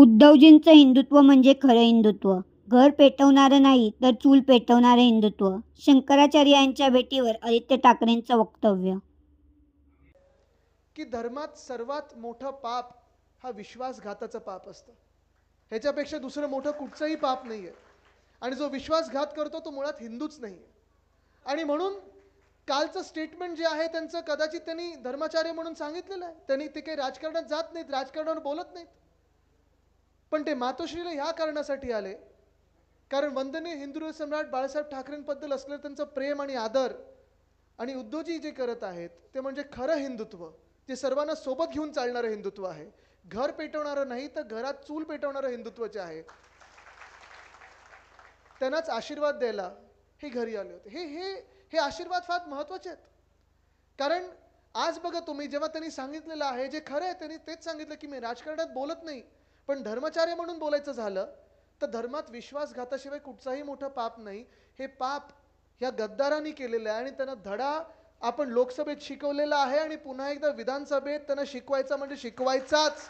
उद्धवजींचं हिंदुत्व म्हणजे खरं हिंदुत्व. घर पेटवणारं नाही तर चूल पेटवणारं हिंदुत्व. शंकराचार्य यांच्या भेटीवर आदित्य ठाकरेंचं वक्तव्य. की धर्मात सर्वात मोठं पाप हा विश्वासघाताचं पाप असतं. ह्याच्यापेक्षा दुसरं मोठं कुठचंही पाप नाही आहे आणि जो विश्वासघात करतो तो मुळात हिंदूच नाही आहे आणि म्हणून कालचं स्टेटमेंट जे आहे त्यांचं कदाचित त्यांनी धर्माचार्य म्हणून सांगितलेलं आहे. त्यांनी ते काही राजकारणात जात नाहीत राजकारणावर बोलत नाहीत. पण ते मातोश्रीला ह्या कारणासाठी आले. कारण वंदने हिंदू सम्राट बाळासाहेब ठाकरेंबद्दल असलेलं त्यांचं प्रेम आणि आदर आणि उद्योजी जे करत आहेत ते म्हणजे खरं हिंदुत्व. जे सर्वांना सोबत घेऊन चालणारं हिंदुत्व आहे. घर पेटवणारं नाही तर घरात चूल पेटवणारं हिंदुत्व जे आहे त्यांनाच आशीर्वाद द्यायला हे घरी आले होते. हे हे हे आशीर्वाद फार महत्त्वाचे आहेत. कारण आज बघा तुम्ही जेव्हा त्यांनी सांगितलेलं आहे जे खरं आहे त्यांनी तेच सांगितलं की मी राजकारणात बोलत नाही. पण धर्मचार्य म्हणून बोलायचं झालं तर धर्मात विश्वासघाताशिवाय कुठचाही मोठं पाप नाही. हे पाप ह्या गद्दारांनी केलेलं आहे आणि त्यांना धडा आपण लोकसभेत शिकवलेला आहे आणि पुन्हा एकदा विधानसभेत त्यांना शिकवायचा म्हणजे शिकवायचाच.